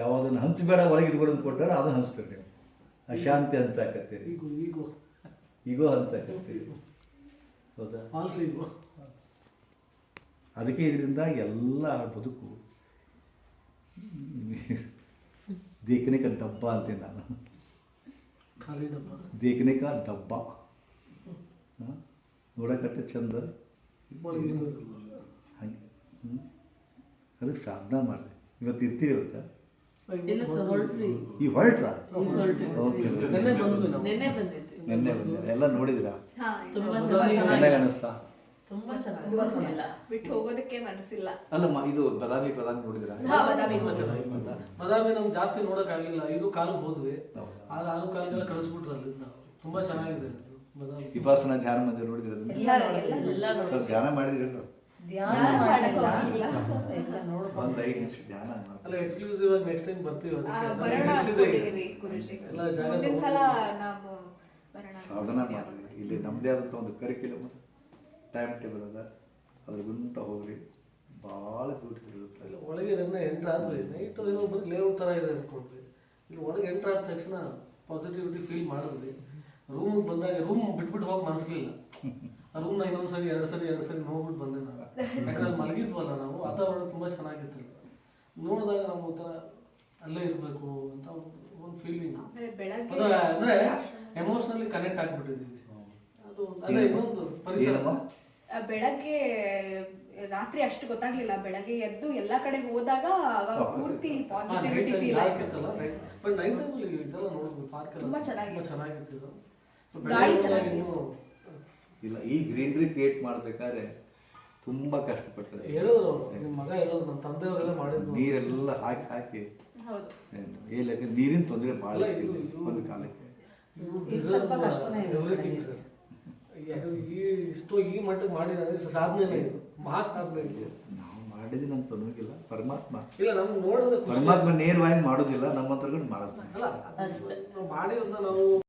ಯಾವುದನ್ನು ಹಂಚಬೇಡ ಒಳಗೆ ಇಟ್ಕೊಡು ಅಂತ ಕೊಟ್ಟಾರ ಅದನ್ನು ಹಂಚ್ತೀರಿ ನೀವು. ಅಶಾಂತಿ ಹಂಚಾಕತ್ತೀರಿ. ಈಗೋ ಈಗೋ. ಈಗೋ ಹಂಚಾಕತ್ತೀರಿ. ಹೌದಾ? ಅದಕ್ಕೆ ಇದರಿಂದ ಎಲ್ಲ ಬದುಕು ದೇಕನಿಕ ಡಬ್ಬ ಅಂತೀನಿ ನಾನು. ಖಾಲಿ ಡಬ್ಬ. ದೇಕನಿಕ ಡಬ್ಬ. ನೋಡಕಟ್ಟೆ ಚಂದ. ಹಂಗೆ. ಅದಕ್ಕೆ ಸಾಧನ ಮಾಡಿದೆ. ಇವತ್ತು ಇರ್ತೀವಿ ಇವತ್ತು? ಇಲ್ಲ ಸರ್ ಹೊರಟ್ರಿ ಈ ಹೊರಟ್ರಾ ಓಕೆ ನೆನ್ನೆ ಬಂದ್ವಿ ನಾವು. ನೆನ್ನೆ ಬಂದಿತ್ತು. ನೆನ್ನೆ ಬಂದಿದೆ ಎಲ್ಲ ನೋಡಿದಿರಾ ಹಾ, ತುಂಬಾ ಬದಾಮಿ ಚೆನ್ನಾಗಿ ಅನಿಸ್ತಾ ತುಂಬಾ ಚೆನ್ನಾಗಿ ಬಿಟ್ಟು ಹೋಗೋದಕ್ಕೆ ಮನಸ್ಸಿಲ್ಲ. ಅಲ್ಲಮ್ಮ ಇದು ಬದಾಮಿ ಬದಾಮಿ ನೋಡಿದಿರಾ ಬದಾಮಿ ಬಾದಾಮಿ ನಮ್ಗೆ ಜಾಸ್ತಿ ನೋಡಕ್ ಆಗ್ಲಿಲ್ಲ ಇದು ಕಾಲು ಹೋದ್ವಿ. ಹೌದಾ? ಆಗ ಆರು ಕಾಲಿಗೆಲ್ಲ ಕಳಿಸ್ಬಿಟ್ರು ಅಲ್ಲಿಂದ. ತುಂಬಾ ಚೆನ್ನಾಗಿದೆ ವಿಪಾಸನಾ ಧ್ಯಾನ ಮಂದಿರ ನೋಡಿದಿರ ಧ್ಯಾನ ಮಾಡಿದಿರಲ್ಲ ಧ್ಯಾನ ಧ್ಯಾನ ಮಾಡಕ್ ಹೋಗಿಲ್ಲ. ಅಲ್ಲ ಎಕ್ಸ್ಕ್ಲೂಸಿವ್ ಆಗಿ ನೆಕ್ಸ್ಟ್ ಟೈಮ್ ಬರ್ತೀವಿ ಆ, ಅದಕ್ಕೆ ನಮ್ಗೆ ಬರೋಣ ಅನ್ಕೊಂಡಿದೀವಿ ಗುರುಜಿ. ಎಲ್ಲ ಜಾಗ ಮುಂದಿನ ಸಲ ನಾವು ಬರೋಣ ಸಾಧನ ಮಾಡಿ ಇಲ್ಲಿ ನಮ್ಮದೇ ಆದಂಥ ಒಂದು ಕರಿಕ್ಯುಲಮ್ ಟೈಮ್ ಟೇಬಲ್ ಅದ. ಅದ್ರ ಗುಂಟ ಹೋಗ್ರಿ. ಭಾಳ ಬ್ಯೂಟಿಫುಲ್ ಇರುತ್ತೆ. ಒಳಗೆ ನನ್ನ ಎಂಟ್ರ್ ಆದ್ರೆ ನೈಟ್ ಏನೋ ಬರೀ ಲೇಔಟ್ ಥರ ಇದೆ ಅಂದ್ಕೊಂಡ್ವಿ. ಇಲ್ಲಿ ಒಳಗೆ ಎಂಟ್ರ್ ಆದ ತಕ್ಷಣ ಪಾಸಿಟಿವಿಟಿ ಫೀಲ್ ಮಾಡಿದ್ವಿ ರೂಮಿಗೆ ಬಂದಾಗ ರೂಮ್ ಬಿಟ್ಬಿಟ್ಟು ಹೋಗಿ ಮನಸ್ಲಿಲ್ಲ. ಆ ನ ಇನ್ನೊಂದು ಸರಿ ಎರಡು ಸರಿ ಎರಡು ಸರಿ ನೋಡ್ಬಿಟ್ಟು ಬಂದೆ ನಾನು. ಯಾಕಂದ್ರೆ ಅಲ್ಲಿ ಮಲಗಿದ್ವಲ್ಲ ನಾವು ವಾತಾವರಣ ತುಂಬ ಚೆನ್ನಾಗಿತ್ತು ನೋಡಿದಾಗ ನಾವು ಒಂಥರ ಅಲ್ಲೇ ಇರಬೇಕು ಅಂತ ಒಂದು ಫೀಲಿಂಗ್ ಆಮೇಲೆ ಬೆಳಗ್ಗೆ ಅದು ಅಂದ್ರೆ ಎಮೋಷನಲಿ ಕನೆಕ್ಟ್ ಆಗ್ಬಿಟ್ಟಿದ್ದೀವಿ ಅದು ಅದೇ ಇನ್ನೊಂದು ಪರಿಸರ. ಬೆಳಗ್ಗೆ ರಾತ್ರಿ ಅಷ್ಟು ಗೊತ್ತಾಗ್ಲಿಲ್ಲ. ಬೆಳಗ್ಗೆ ಎದ್ದು ಎಲ್ಲಾ ಕಡೆ ಹೋದಾಗ ಅವಾಗ ಪೂರ್ತಿ ಪಾಸಿಟಿವಿಟಿ ಫೀಲ್ ಆಯ್ತು. ಬಟ್ ನೈಟ್ ಅಲ್ಲಿ ಇದೆಲ್ಲ ನೋಡಿದ್ವಿ ಪಾರ್ಕ್ ಎಲ್ಲ ತುಂಬಾ ಚೆನ್ನಾಗಿತ್ತು. ತುಂಬಾ ಚೆನ್ನಾಗಿತ್ತು ಗಾಳಿ ಚೆನ್ನಾಗಿ ಇಲ್ಲ ಈ ಗ್ರೀನ್ರಿ ಕ್ರಿಯೇಟ್ ಮಾಡ್ಬೇಕಾದ್ರೆ ತುಂಬಾ ಕಷ್ಟಪಡ್ತಾರೆ. ಹೇಳಿದ್ರು ನಿಮ್ಮ ಮಗ ಹೇಳಿದ್ರು ನಮ್ಮ ತಂದೆಯವರೆಲ್ಲ ಮಾಡಿದ್ರು. ನೀರೆಲ್ಲ ಹಾಕಿ ಹಾಕಿ. ಹೌದು. ಏನು, ಏ ಲೆಕ್ಕ ನೀರಿನ ತೊಂದರೆ ಬಹಳ ಇತ್ತು ಒಂದು ಕಾಲಕ್ಕೆ. ಇದು ಸ್ವಲ್ಪ ಕಷ್ಟನೇ ಇದೆ. Everything sir. ಈ ಇಷ್ಟು ಈ ಮಟ್ಟಕ್ಕೆ ಮಾಡಿದ್ರೆ ಸಾಧನೆನೇ ಇದು. ಮಹಾ ಸಾಧನೆ ಇದು. ನಾವು ಮಾಡಿದ್ರೆ ನಮ್ಮ ತೊಂದರೆಗಿಲ್ಲ. ಪರಮಾತ್ಮ. ಇಲ್ಲ ನಮ್ಗೆ ನೋಡಿದ್ರೆ ಖುಷಿ ಪರಮಾತ್ಮ ನೇರವಾಗಿ ಮಾಡೋದಿಲ್ಲ ನಮ್ಮ ಹತ್ರ ಮಾಡಿಸ್ತಾನೆ ಅಲ್ಲ ಅಷ್ಟೇ. ನಾವು ಮಾಡಿರೋದನ್ನ ನಾವು